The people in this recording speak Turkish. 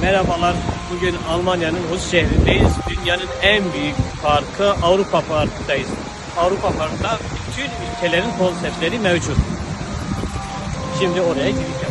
Merhabalar. Bugün Almanya'nın Hus şehrindeyiz. Dünyanın en büyük parkı Avrupa parkıdayız. Avrupa Parkı'nda bütün ülkelerin konseptleri mevcut. Şimdi oraya gideceğiz.